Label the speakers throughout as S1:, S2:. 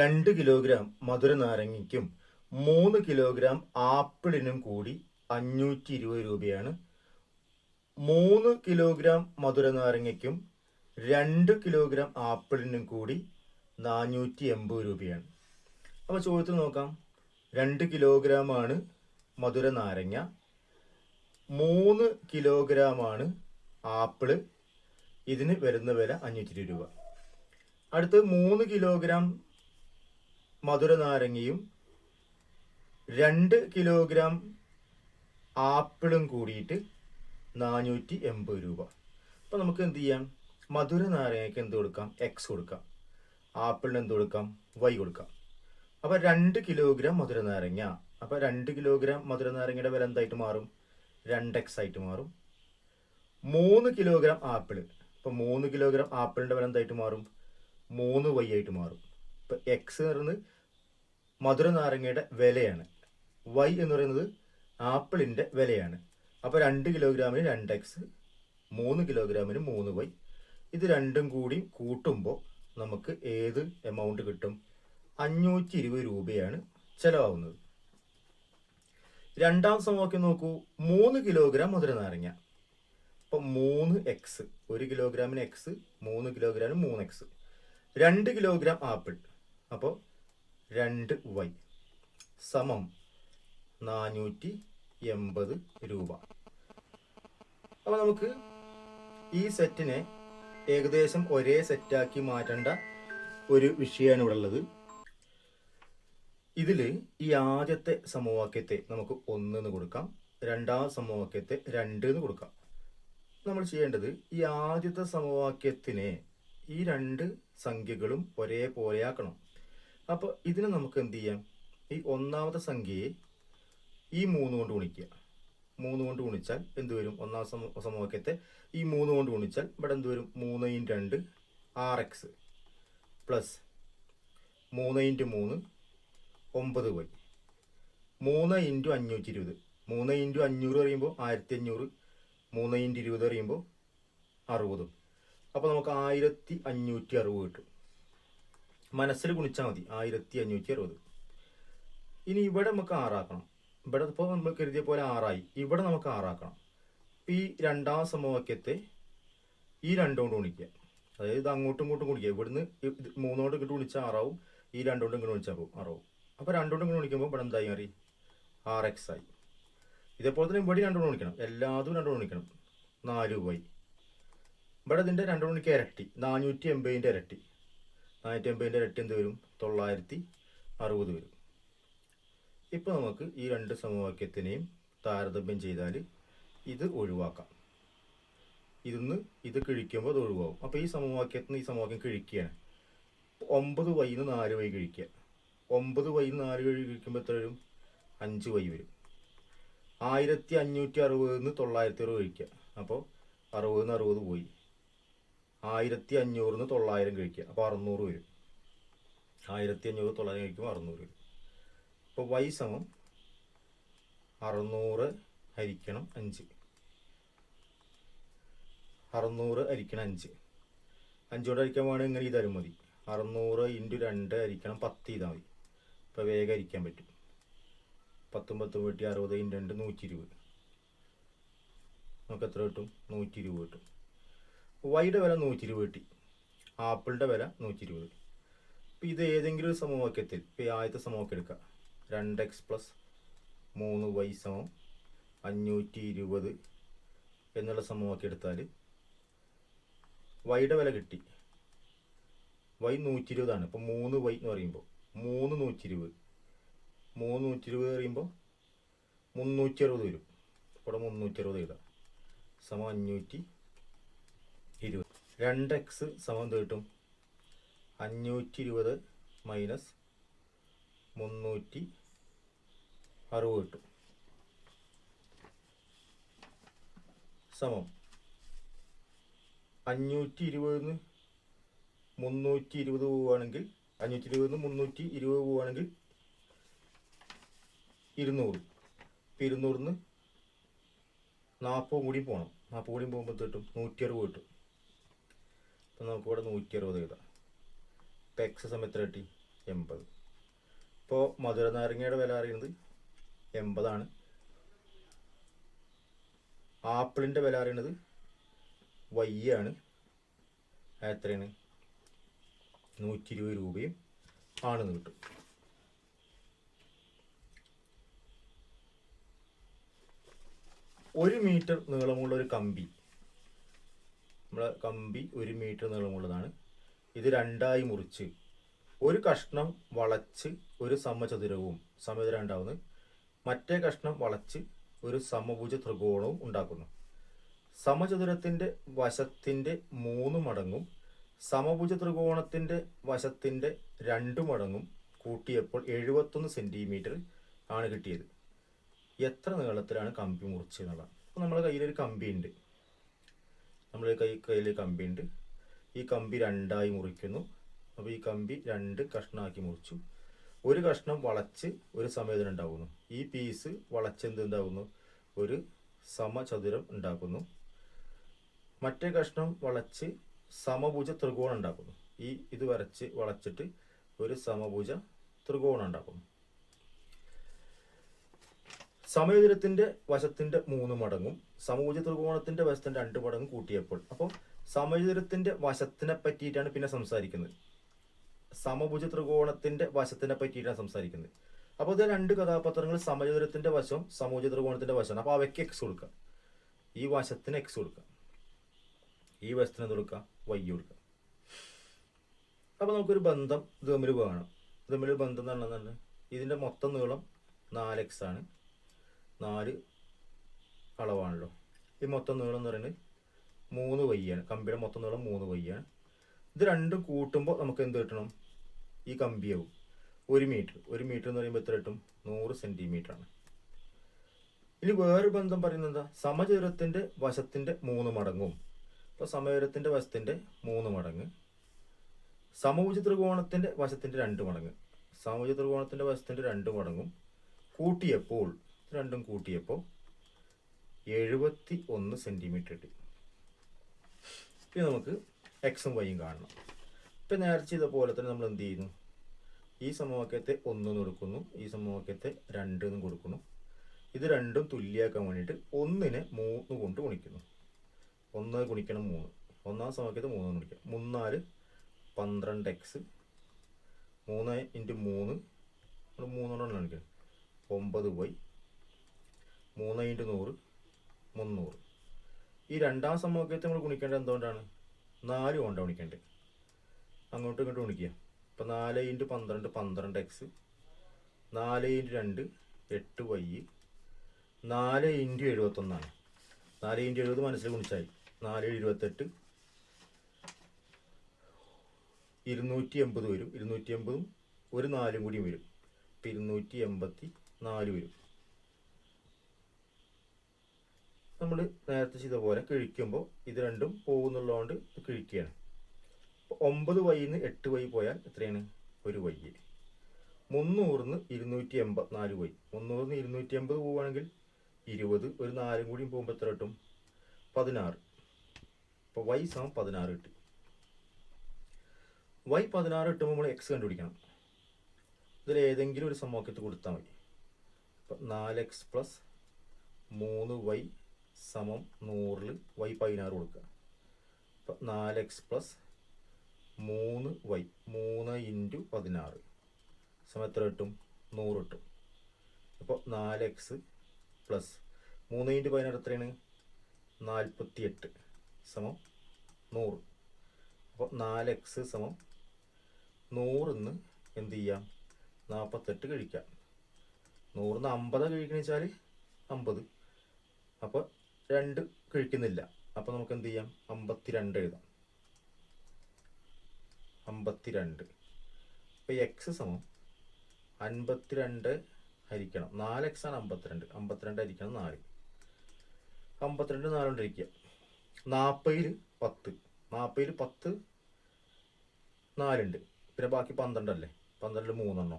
S1: രണ്ട് കിലോഗ്രാം മധുര നാരങ്ങയ്ക്കും മൂന്ന് കിലോഗ്രാം ആപ്പിളിനും കൂടി അഞ്ഞൂറ്റി ഇരുപത് രൂപയാണ്. മൂന്ന് കിലോഗ്രാം മധുര നാരങ്ങയ്ക്കും രണ്ട് കിലോഗ്രാം ആപ്പിളിനും കൂടി നാനൂറ്റി എൺപത് രൂപയാണ്. അപ്പോൾ ചോദ്യത്തിൽ നോക്കാം. രണ്ട് കിലോഗ്രാമാണ് മധുര നാരങ്ങ മൂന്ന് കിലോഗ്രാമാണ് ആപ്പിൾ ഇതിന് വരുന്ന വില അഞ്ഞൂറ്റി രൂപ. അടുത്ത് മൂന്ന് കിലോഗ്രാം മധുര നാരങ്ങയും രണ്ട് കിലോഗ്രാം ആപ്പിളും കൂടിയിട്ട് നാനൂറ്റി എൺപത് രൂപ. അപ്പോൾ നമുക്ക് എന്ത് ചെയ്യാം? മധുര നാരങ്ങയ്ക്ക് എന്ത് കൊടുക്കാം? എക്സ് കൊടുക്കാം. ആപ്പിളിന് എന്ത് കൊടുക്കാം? വൈ കൊടുക്കാം. അപ്പോൾ രണ്ട് കിലോഗ്രാം മധുരനാരങ്ങ. അപ്പോൾ രണ്ട് കിലോഗ്രാം മധുരനാരങ്ങയുടെ വില എന്തായിട്ട് മാറും? രണ്ട് എക്സ് ആയിട്ട് മാറും. മൂന്ന് കിലോഗ്രാം ആപ്പിൾ. അപ്പോൾ മൂന്ന് കിലോഗ്രാം ആപ്പിളിന്റെ വില എന്തായിട്ട് മാറും? മൂന്ന് വൈ ആയിട്ട് മാറും. ഇപ്പോൾ എക്സ് എന്ന് പറയുന്നത് മധുര നാരങ്ങയുടെ വിലയാണ്. വൈ എന്ന് പറയുന്നത് ആപ്പിളിന്റെ വിലയാണ്. അപ്പോൾ രണ്ട് കിലോഗ്രാമിന് രണ്ട് എക്സ് മൂന്ന് കിലോഗ്രാമിന് മൂന്ന് വൈ ഇത് രണ്ടും കൂടി കൂട്ടുമ്പോൾ നമുക്ക് ഏത് എമൗണ്ട് കിട്ടും? അഞ്ഞൂറ്റി ഇരുപത് രൂപയാണ് ചിലവാകുന്നത്. രണ്ടാം സമവാക്യം നോക്കൂ. മൂന്ന് കിലോഗ്രാം മധുര നാരങ്ങ. അപ്പം മൂന്ന് എക്സ് ഒരു കിലോഗ്രാമിന് എക്സ് മൂന്ന് കിലോഗ്രാമിന് മൂന്ന് എക്സ് രണ്ട് കിലോഗ്രാം ആപ്പിൾ. അപ്പോൾ രണ്ട് വൈ. സമം നാനൂറ്റി എൺപത് രൂപ. അപ്പോൾ നമുക്ക് ഈ സെറ്റിനെ ഏകദേശം ഒരേ സെറ്റാക്കി മാറ്റേണ്ട ഒരു വിഷയമാണ് ഇവിടെ ഉള്ളത് ഇതിൽ ഈ ആദ്യത്തെ സമവാക്യത്തെ നമുക്ക് ഒന്ന് എന്ന് കൊടുക്കാം. രണ്ടാം സമവാക്യത്തെ രണ്ട് എന്ന് കൊടുക്കാം. നമ്മൾ ചെയ്യേണ്ടത് ഈ ആദ്യത്തെ സമവാക്യത്തിനെ ഈ രണ്ട് സംഖ്യകളും ഒരേപോലെ ആക്കണം. അപ്പോൾ ഇതിന് നമുക്ക് എന്ത് ചെയ്യാം? ഈ ഒന്നാമത്തെ സംഖ്യയെ ഈ മൂന്ന് കൊണ്ട് ഗുണിക്കുക. മൂന്ന് കൊണ്ട് ഗുണിച്ചാൽ എന്ത് വരും? ഒന്നാം സമ സമവാക്യത്തെ ഈ മൂന്ന് കൊണ്ട് ഗുണിച്ചാൽ ഇവിടെ എന്ത് വരും? മൂന്ന് ഇന്റു രണ്ട് ആർ എക്സ് പ്ലസ് മൂന്ന് ഇന്റു മൂന്ന് ഒമ്പത് വൈ. മൂന്ന് ഇന്റു അഞ്ഞൂറ്റി ഇരുപത്. മൂന്ന് ഇന്റു അഞ്ഞൂറ് പറയുമ്പോൾ ആയിരത്തി അഞ്ഞൂറ് മൂന്ന് ഇന്റു ഇരുപത് പറയുമ്പോൾ അറുപതും. അപ്പോൾ നമുക്ക് ആയിരത്തി അഞ്ഞൂറ്റി അറുപത് കിട്ടും. മനസ്സിൽ ഗുണിച്ചാൽ മതി. ആയിരത്തി അഞ്ഞൂറ്റി അറുപത് ഇനി ഇവിടെ നമുക്ക് ആറാക്കണം. ഇവിടെ ഇപ്പോൾ നമ്മൾ കരുതിയ പോലെ ആറായി. ഇവിടെ നമുക്ക് ആറാക്കണം. ഇപ്പം ഈ രണ്ടാം സമവാക്യത്തെ ഈ രണ്ടുകൊണ്ട് ഗുണിക്കുക. അതായത് ഇത് അങ്ങോട്ടും ഇങ്ങോട്ടും ഗുണിക്കുക. ഇവിടുന്ന് മൂന്നോട്ട് ഇങ്ങോട്ട് ഗുണിച്ചാൽ ആറാവും. ഈ രണ്ടുകൊണ്ട് ഇങ്ങോട്ട് ഗുണിച്ചാൽ ആറാവും. അപ്പോൾ ഇങ്ങോട്ട് ഗുണിക്കുമ്പോൾ ഇവിടെ എന്തായി മാറി? ആർ എക്സ് ആയി. ഇതേപോലെ തന്നെ ഇവിടെ രണ്ടുകൊണ്ട് ഗുണിക്കണം. എല്ലാതും രണ്ടോണ്ട് ഗുണിക്കണം. നാല് വൈ ഇവിടെ ഇതിന്റെ രണ്ടു മണിക്ക് ഇരട്ടി. നാനൂറ്റി എൺപതിന്റെ ഇരട്ടി. നാനൂറ്റി അമ്പതിന്റെ ഇരട്ടി എന്ത് വരും തൊള്ളായിരത്തി അറുപത് വരും. ഇപ്പോൾ നമുക്ക് ഈ രണ്ട് സമവാക്യത്തിനെയും താരതമ്യം ചെയ്താൽ ഇത് ഒഴിവാക്കാം. ഇതിന്ന് ഇത് കിഴിക്കുമ്പോൾ അത് ഒഴിവാകും അപ്പോൾ ഈ സമവാക്യത്തിന് ഈ സമവാക്യം കിഴിക്കുകയാണ് ഒമ്പത് വൈന്ന് നാല് വൈ കഴിക്കുക ഒമ്പത് വൈന്ന് നാല് വഴി കഴിക്കുമ്പോൾ എത്ര വരും? അഞ്ച് വൈ വരും. ആയിരത്തി അഞ്ഞൂറ്റി അറുപതിന്ന് തൊള്ളായിരത്തി അറുപത് കഴിക്കുക അപ്പോൾ അറുപതിന്ന് അറുപത് പോയി. ആയിരത്തി അഞ്ഞൂറിൽ നിന്ന് തൊള്ളായിരം കഴിക്കുക. അപ്പോൾ അറുന്നൂറ് വരും. ആയിരത്തി അഞ്ഞൂറ് തൊള്ളായിരം കഴിക്കുമ്പോൾ അറുന്നൂറ് വരും. അപ്പോൾ വൈ സമം അറുന്നൂറ് ഹരിക്കണം അഞ്ച്. അറുന്നൂറ് ഹരിക്കണം അഞ്ച്. അഞ്ചുകൊണ്ട് ഹരിക്കാൻ വേണമെങ്കിൽ ഇങ്ങനെ ചെയ്താലും മതി. അറുന്നൂറ് ഇന്റു രണ്ട് ഹരിക്കണം പത്ത് ചെയ്താൽ മതി. ഇപ്പോൾ വേഗം ഹരിക്കാൻ പറ്റും. പത്തും പത്തും വെട്ടി അറുപത് ഇന്റു രണ്ട് നൂറ്റി ഇരുപത് നമുക്ക് എത്ര കിട്ടും? നൂറ്റി ഇരുപത് കിട്ടും. വൈയുടെ വില നൂറ്റി ഇരുപത് കിട്ടി. ആപ്പിളിന്റെ വില നൂറ്റി ഇരുപത് ഇപ്പം ഇത് ഏതെങ്കിലും ഒരു സമവാക്യത്തിൽ ഇപ്പോൾ ആദ്യത്തെ സമവാക്യം എടുക്കുക. രണ്ട് എക്സ് പ്ലസ് മൂന്ന് വൈ സമം അഞ്ഞൂറ്റി ഇരുപത് എന്നുള്ള സമവാക്യം എടുത്താൽ വൈയുടെ വില കിട്ടി. വൈ നൂറ്റി ഇരുപതാണ് ഇപ്പം മൂന്ന് വൈ എന്ന് പറയുമ്പോൾ മൂന്ന് നൂറ്റി ഇരുപത് മൂന്ന് നൂറ്റി ഇരുപത് പറയുമ്പോൾ മുന്നൂറ്റി അറുപത് വരും. ഇവിടെ മുന്നൂറ്റി അറുപത് എഴുതാം സമം അഞ്ഞൂറ്റി രണ്ട് എക്സ് സമം കിട്ടും? അഞ്ഞൂറ്റി ഇരുപത് മൈനസ് മുന്നൂറ്റി അറുപത് കിട്ടും. സമം. അഞ്ഞൂറ്റി ഇരുപതിന് മുന്നൂറ്റി ഇരുപത് പോവുകയാണെങ്കിൽ അഞ്ഞൂറ്റി ഇരുപതിന് മുന്നൂറ്റി ഇരുപത് പോവുകയാണെങ്കിൽ ഇരുന്നൂറ്. ഇപ്പം ഇരുന്നൂറിന് നാൽപ്പത് കൂടി പോകണം നാൽപ്പത് കൂടി പോകുമ്പോൾ കിട്ടും? നൂറ്റി അറുപത് കിട്ടും. അപ്പം നമുക്ക് ഇവിടെ നൂറ്റി അറുപത് എഴുതാം ഇപ്പം എക്സ് സമയം എത്ര കിട്ടി? എൺപത്. ഇപ്പോൾ മധുര നാരങ്ങയുടെ വില അറിയുന്നത് എൺപതാണ്. ആപ്പിളിന്റെ വില അറിയണത് വയ്യാണ്. എത്രയാണ്? നൂറ്റി ഇരുപത് രൂപയും ആണ് കിട്ടും. ഒരു മീറ്റർ നീളമുള്ള ഒരു കമ്പി നമ്മളെ കമ്പി ഒരു മീറ്റർ നീളമുള്ളതാണ്. ഇത് രണ്ടായി മുറിച്ച് ഒരു കഷ്ണം വളച്ച് ഒരു സമചതുരവും സമചതുരം ഉണ്ടാവുന്നത്. മറ്റേ കഷ്ണം വളച്ച് ഒരു സമഭുജ ത്രികോണവും ഉണ്ടാക്കുന്നു. സമചതുരത്തിന്റെ വശത്തിന്റെ മൂന്ന് മടങ്ങും സമഭുജ ത്രികോണത്തിന്റെ വശത്തിന്റെ രണ്ട് മടങ്ങും കൂട്ടിയപ്പോൾ എഴുപത്തൊന്ന് സെന്റിമീറ്റർ ആണ് കിട്ടിയത്. എത്ര നീളത്തിലാണ് കമ്പി മുറിച്ചത് എന്നുള്ളത്? അപ്പോൾ നമ്മുടെ കയ്യിലൊരു കമ്പി ഈ കൈ കയ്യിൽ കമ്പി ഉണ്ട്. ഈ കമ്പി രണ്ടായി മുറിക്കുന്നു. അപ്പോൾ ഈ കമ്പി രണ്ട് കഷ്ണമാക്കി മുറിച്ചു. ഒരു കഷ്ണം വളച്ച് ഒരു സമയത്തിന് ഉണ്ടാകുന്നു ഈ പീസ് വളച്ച് എന്ത് ഉണ്ടാകുന്നു ഒരു സമചതുരം ഉണ്ടാക്കുന്നു. മറ്റേ കഷ്ണം വളച്ച് സമഭുജ ത്രികോണം ഉണ്ടാക്കുന്നു. ഈ ഇത് വരച്ച് വളച്ചിട്ട് ഒരു സമഭുജ ത്രികോണം ഉണ്ടാക്കുന്നു. സമചതുരത്തിന്റെ വശത്തിന്റെ മൂന്ന് മടങ്ങും സമഭുജ ത്രികോണത്തിന്റെ വശത്തിന്റെ രണ്ട് മടങ്ങും കൂട്ടിയപ്പോൾ. അപ്പോൾ സമചതുരത്തിന്റെ വശത്തിനെ പറ്റിയിട്ടാണ് പിന്നെ സംസാരിക്കുന്നത്. സമഭുജ ത്രികോണത്തിന്റെ വശത്തിനെ പറ്റിയിട്ടാണ് സംസാരിക്കുന്നത്. അപ്പോൾ ഇത് രണ്ട് കഥാപാത്രങ്ങൾ സമചതുരത്തിന്റെ വശം സമഭുജ ത്രികോണത്തിന്റെ വശമാണ് അപ്പോൾ അവയ്ക്ക് എക്സ് കൊടുക്കുക. ഈ വശത്തിന് എക്സ് കൊടുക്കുക. ഈ വശത്തിന് എന്ത് കൊടുക്കുക? വൈ കൊടുക്കുക. അപ്പോൾ നമുക്കൊരു ബന്ധം ഇത് തമ്മിൽ വേണം. ഇത് തമ്മിൽ ബന്ധം എന്ന് പറഞ്ഞാൽ മൊത്തം നീളം നാല് എക്സ് ആണ്. നാല് അളവാണല്ലോ. ഈ മൊത്തം നീളം എന്ന് പറയുന്നത് മൂന്ന് വയ്യാണ് കമ്പിയുടെ മൊത്തം നീളം മൂന്ന് വയ്യാണ് ഇത് രണ്ടും കൂട്ടുമ്പോൾ നമുക്ക് എന്ത് കിട്ടണം? ഈ കമ്പിയാവും ഒരു മീറ്റർ ഒരു മീറ്റർ എന്ന് പറയുമ്പോൾ എത്ര കിട്ടും? നൂറ് സെന്റിമീറ്റർ ആണ്. ഇനി വേറൊരു ബന്ധം പറയുന്നത് എന്താ? സമചതുരത്തിന്റെ വശത്തിന്റെ മൂന്ന് മടങ്ങും. അപ്പോൾ സമചതുരത്തിന്റെ വശത്തിന്റെ മൂന്ന് മടങ്ങ്. സമഭുജ ത്രികോണത്തിന്റെ വശത്തിന്റെ രണ്ട് മടങ്ങ്. സമഭുജ ത്രികോണത്തിന്റെ വശത്തിന്റെ രണ്ട് മടങ്ങും കൂട്ടിയപ്പോൾ രണ്ടും കൂട്ടിയപ്പോൾ എഴുപത്തി ഒന്ന് സെന്റിമീറ്റർ കിട്ടി ഇനി നമുക്ക് എക്സും വൈയും കാണണം. ഇപ്പം നേരത്തെ ചെയ്ത പോലെ തന്നെ നമ്മൾ എന്ത് ചെയ്യുന്നു? ഈ സമവാക്യത്തെ ഒന്നെന്ന് കൊടുക്കുന്നു ഈ സമവാക്യത്തെ രണ്ട് എന്ന് കൊടുക്കുന്നു. ഇത് രണ്ടും തുല്യമാക്കാൻ വേണ്ടിയിട്ട് ഒന്നിനെ മൂന്ന് കൊണ്ട് ഗുണിക്കുന്നു. ഒന്ന് ഗുണിക്കണം മൂന്ന്. ഒന്നാം സമവാക്യത്തെ മൂന്ന് ഗുണിക്കാം. മൂന്നാൽ പന്ത്രണ്ട് എക്സ് മൂന്ന് ഇന്റു മൂന്ന്. നമ്മൾ മൂന്നെണ്ണം കാണിക്കുന്നത് ഒമ്പത് വൈ മൂന്ന് ഇന്റു നൂറ്. മുന്നൂറ്. ഈ രണ്ടാം സമവാക്യത്തെ നമ്മൾ ഗുണിക്കേണ്ടത് എന്തുകൊണ്ടാണ്? നാല് കൊണ്ടാണ് ഗുണിക്കേണ്ടത്. അങ്ങോട്ടും ഇങ്ങോട്ടും ഗുണിക്കുക. ഇപ്പം നാല് ഇന്റു പന്ത്രണ്ട് പന്ത്രണ്ട് എക്സ് നാല് ഇന്റു രണ്ട് എട്ട് വൈ നാല് ഇന്റു എഴുപത്തൊന്നാണ്. നാല് ഇന്റു എഴുപത് മനസ്സിൽ ഗുണിച്ചായി. നാല് ഇരുപത്തെട്ട്. ഇരുന്നൂറ്റി എൺപത് വരും. ഇരുന്നൂറ്റി എൺപതും ഒരു നാലും കൂടിയും വരും. ഇപ്പം ഇരുന്നൂറ്റി എൺപത്തി നാല് വരും. നമ്മൾ നേരത്തെ ചെയ്ത പോലെ കിഴിക്കുമ്പോൾ ഇത് രണ്ടും പോകുന്നുള്ളതുകൊണ്ട് ഇത് കിഴിക്കുകയാണ്. ഒമ്പത് വൈന്ന് എട്ട് വൈ പോയാൽ എത്രയാണ്? ഒരു വൈ. മുന്നൂറിന്ന് ഇരുന്നൂറ്റി എൺപത്തിനാല് വൈ. മുന്നൂറിന്ന് ഇരുന്നൂറ്റി എൺപത് പോവുകയാണെങ്കിൽ ഇരുപത്. ഒരു നാലും കൂടി പോകുമ്പോൾ എത്ര കിട്ടും? പതിനാറ്. അപ്പോൾ വൈ സമം പതിനാറ് കിട്ടി. വൈ പതിനാറ് കിട്ടുമ്പോൾ നമ്മൾ എക്സ് കണ്ടുപിടിക്കണം. ഇതിൽ ഏതെങ്കിലും ഒരു സമവാക്യത്തിൽ കൊടുത്താൽ മതി. അപ്പം നാല് എക്സ് പ്ലസ് മൂന്ന് വൈ സമം നൂറിൽ വൈ പതിനാറ് കൊടുക്കുക. അപ്പം നാല് എക്സ് പ്ലസ് മൂന്ന് വൈ മൂന്ന് ഇന്റു പതിനാറ്. സമയം എത്ര കിട്ടും? നൂറ് കിട്ടും. അപ്പോൾ നാല് എക്സ് പ്ലസ് മൂന്ന് ഇന്റു പതിനാറ് എത്രയാണ്? നാൽപ്പത്തി എട്ട് സമം നൂറ്. അപ്പോൾ നാല് എക്സ് സമം നൂറിന്ന് എന്ത് ചെയ്യാം? നാൽപ്പത്തെട്ട് കഴിക്കാം നൂറിന്ന് അമ്പത് കഴിക്കണമെന്ന് വെച്ചാൽ അമ്പത്. അപ്പോൾ രണ്ട് കഴിക്കുന്നില്ല. അപ്പോൾ നമുക്ക് എന്ത് ചെയ്യാം? അമ്പത്തിരണ്ട് എഴുതാം. അമ്പത്തിരണ്ട്. അപ്പോൾ എക്സ് സമം അൻപത്തിരണ്ട് ഹരിക്കണം. നാല് എക്സ് ആണ് അമ്പത്തിരണ്ട്. അമ്പത്തിരണ്ട് ഹരിക്കണം നാല്. അമ്പത്തിരണ്ട് നാലുകൊണ്ടിരിക്കുക. നാൽപ്പതിൽ പത്ത്. നാൽപ്പതിൽ പത്ത് നാലുണ്ട്. പിന്നെ ബാക്കി പന്ത്രണ്ടല്ലേ? പന്ത്രണ്ടിൽ മൂന്നെണ്ണം?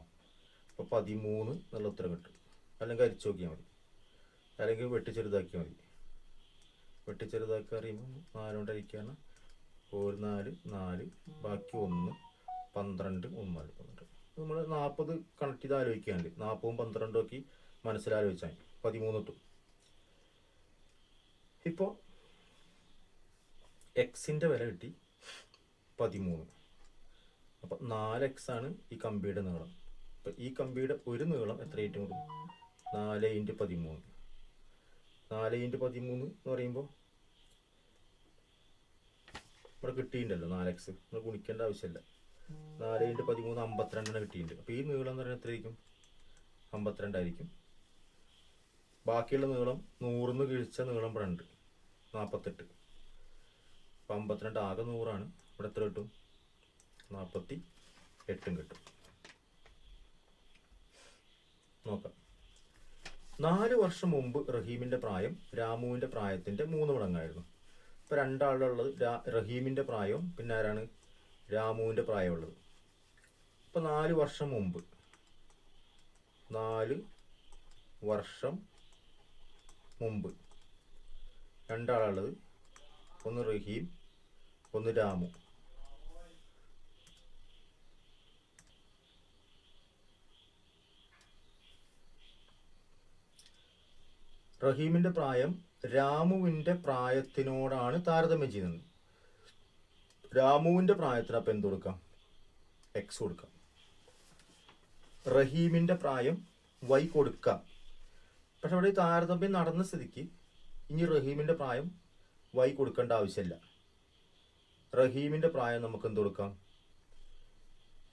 S1: അപ്പോൾ പതിമൂന്ന് എന്നുള്ള ഉത്തരം കിട്ടും. അല്ലെങ്കിൽ അരിച്ചു നോക്കിയാൽ മതി. അല്ലെങ്കിൽ വെട്ടി ചെറുതാക്കിയാൽ മതി. വെട്ടി ചെറുതാക്കി അറിയുമ്പോൾ നാലുകൊണ്ട് അരിക്കുകയാണ് ഒരു നാല് നാല് ബാക്കി ഒന്ന് പന്ത്രണ്ട് ഒന്നാൽ നാല് പന്ത്രണ്ട്. നമ്മൾ നാൽപ്പത് കണക്ട് ചെയ്ത് ആലോചിക്കാണ്ട്. നാൽപ്പതും പന്ത്രണ്ടും ഒക്കെ മനസ്സിലാലോചിച്ചാൽ പതിമൂന്ന് കിട്ടും ഇപ്പോൾ എക്സിന്റെ വില കിട്ടി പതിമൂന്ന്. അപ്പം നാല് എക്സ് ആണ് ഈ കമ്പിയുടെ നീളം. അപ്പം ഈ കമ്പിയുടെ ഒരു നീളം എത്ര ഏറ്റവും കൂടും നാല് ഇന്റു പതിമൂന്ന്. നാല് ഇന്റു പതിമൂന്ന് എന്ന് പറയുമ്പോൾ ഇവിടെ കിട്ടിയിട്ടുണ്ടല്ലോ നാല് എക്സ് നമ്മൾ ഗുണിക്കേണ്ട ആവശ്യമില്ല. നാല് ഇന്റു പതിമൂന്ന് അമ്പത്തിരണ്ടെണ്ണം കിട്ടിയിട്ടുണ്ട്. അപ്പോൾ ഈ നീളം എന്ന് പറയുന്നത് എത്രയായിരിക്കും? അമ്പത്തിരണ്ടായിരിക്കും ബാക്കിയുള്ള നീളം നൂറിന്ന് കിഴിച്ച നീളം ഇവിടെ ഉണ്ട്. നാൽപ്പത്തെട്ട് അപ്പം അമ്പത്തിരണ്ട് ആകെ നൂറാണ്. ഇവിടെ എത്ര കിട്ടും? നാൽപ്പത്തി എട്ടും കിട്ടും. നോക്കാം. നാല് വർഷം മുമ്പ് റഹീമിന്റെ പ്രായം രാമുവിന്റെ പ്രായത്തിന്റെ മൂന്ന് മടങ്ങായിരുന്നു. ഇപ്പൊ രണ്ടാളുള്ളത് രാ- റഹീമിന്റെ പ്രായവും പിന്നെ ആരാണ്? രാമുവിന്റെ പ്രായമുള്ളത് ഇപ്പൊ നാല് വർഷം മുമ്പ് നാല് വർഷം മുമ്പ് രണ്ടാളുള്ളത് ഒന്ന് റഹീം ഒന്ന് രാമു. റഹീമിന്റെ പ്രായം രാമുവിന്റെ പ്രായത്തിനോടാണ് താരതമ്യം ചെയ്യുന്നത്. രാമുവിന്റെ പ്രായത്തിന് അപ്പം എന്ത് കൊടുക്കാം? എക്സ് കൊടുക്കാം. റഹീമിന്റെ പ്രായം വൈ കൊടുക്കാം. പക്ഷെ അവിടെ താരതമ്യം നടന്ന സ്ഥിതിക്ക് ഇനി റഹീമിന്റെ പ്രായം വൈ കൊടുക്കേണ്ട ആവശ്യമില്ല. റഹീമിന്റെ പ്രായം നമുക്ക് എന്ത് കൊടുക്കാം?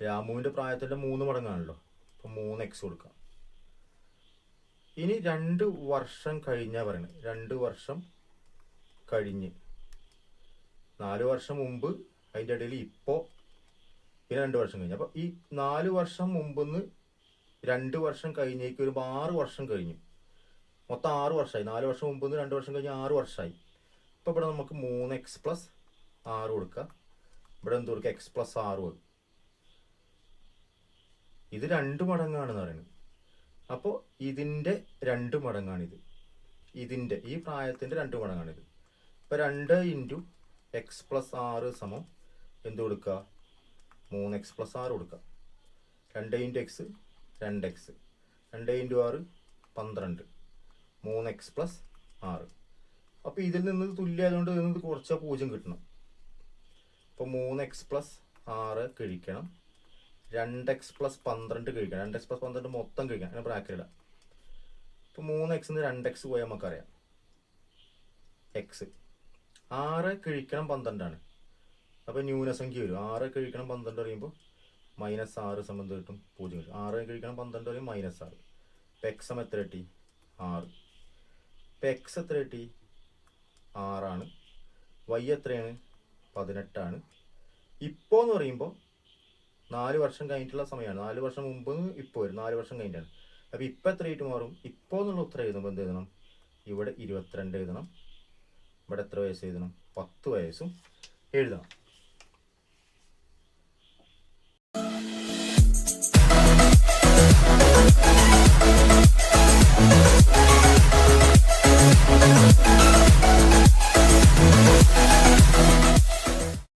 S1: രാമുവിന്റെ പ്രായത്തിന്റെ മൂന്ന് മടങ്ങാണല്ലോ. അപ്പം മൂന്ന് എക്സ് കൊടുക്കാം. ഇനി രണ്ട് വർഷം കഴിഞ്ഞാ പറയണത് രണ്ട് വർഷം കഴിഞ്ഞ്. നാല് വർഷം മുമ്പ് അതിന്റെ ഇടയിൽ ഇപ്പോൾ പിന്നെ രണ്ട് വർഷം കഴിഞ്ഞ്. അപ്പോൾ ഈ നാല് വർഷം മുമ്പെന്ന് രണ്ട് വർഷം കഴിഞ്ഞേക്ക് വരുമ്പോൾ ആറ് വർഷം കഴിഞ്ഞു. മൊത്തം ആറ് വർഷമായി നാല് വർഷം മുമ്പ് രണ്ട് വർഷം കഴിഞ്ഞ് ആറ് വർഷമായി അപ്പോൾ ഇവിടെ നമുക്ക് മൂന്ന് എക്സ് പ്ലസ് ആറ് കൊടുക്കുക. ഇവിടെ എന്ത് കൊടുക്കുക? എക്സ് പ്ലസ് ആറ് ഇത് രണ്ട് മടങ്ങാണെന്ന് പറയുന്നത് അപ്പോൾ ഇതിന്റെ രണ്ട് മടങ്ങാണിത്. ഇതിന്റെ ഈ പ്രായത്തിന്റെ രണ്ട് മടങ്ങാണിത്. ഇപ്പോൾ രണ്ട് ഇന്റു എക്സ് പ്ലസ് ആറ് സമം എന്ത് കൊടുക്കുക മൂന്ന് എക്സ് പ്ലസ് ആറ് കൊടുക്കുക രണ്ട് ഇന്റു എക്സ് രണ്ട് എക്സ് രണ്ട് ഇന്റു ആറ് പന്ത്രണ്ട്. മൂന്ന് എക്സ് പ്ലസ് ആറ് അപ്പോൾ ഇതിൽ നിന്ന് തുല്യമായതുകൊണ്ട് ഇതിൽ നിന്ന് കുറച്ച് പൂജ്യം കിട്ടണം. അപ്പോൾ മൂന്ന് എക്സ് പ്ലസ് ആറ് കഴിക്കണം രണ്ട് എക്സ് പ്ലസ് പന്ത്രണ്ട് കഴിക്കാം. രണ്ട് എക്സ് പ്ലസ് പന്ത്രണ്ട് മൊത്തം കഴിക്കാം. അങ്ങനെ ബ്രാക്കറ്റ് ഇടാം. ഇപ്പോൾ മൂന്ന് എക്സിന്ന് രണ്ട് എക്സ് പോയാൽ നമുക്കറിയാം. എക്സ് ആറ് കഴിക്കണം പന്ത്രണ്ടാണ്. അപ്പോൾ ന്യൂനസംഖ്യ വരും. ആറ് കഴിക്കണം പന്ത്രണ്ട് പറയുമ്പോൾ മൈനസ് ആറ് സംബന്ധം കിട്ടും പൂജ്യം കിട്ടും ആറ് കഴിക്കണം പന്ത്രണ്ട് പറയും മൈനസ് ആറ്. ഇപ്പം എക്സ് എത്ര കിട്ടി? ആറ്. ഇപ്പം എക്സ് എത്ര കിട്ടി? ആറാണ്. വൈ എത്രയാണ്? പതിനെട്ടാണ്. ഇപ്പോൾ എന്ന് പറയുമ്പോൾ നാല് വർഷം കഴിഞ്ഞിട്ടുള്ള സമയമാണ്. നാല് വർഷം മുമ്പ് ഇപ്പോൾ വരും. നാല് വർഷം കഴിഞ്ഞിട്ടാണ്. അപ്പോൾ ഇപ്പോൾ എത്ര ആയിട്ട് മാറും? ഇപ്പോൾ എന്നുള്ള ഉത്തരം എഴുതുമ്പോൾ എന്ത് എഴുതണം? ഇവിടെ ഇരുപത്തിരണ്ട് എഴുതണം. ഇവിടെ എത്ര വയസ്സ് എഴുതണം? പത്ത് വയസ്സും എഴുതണം.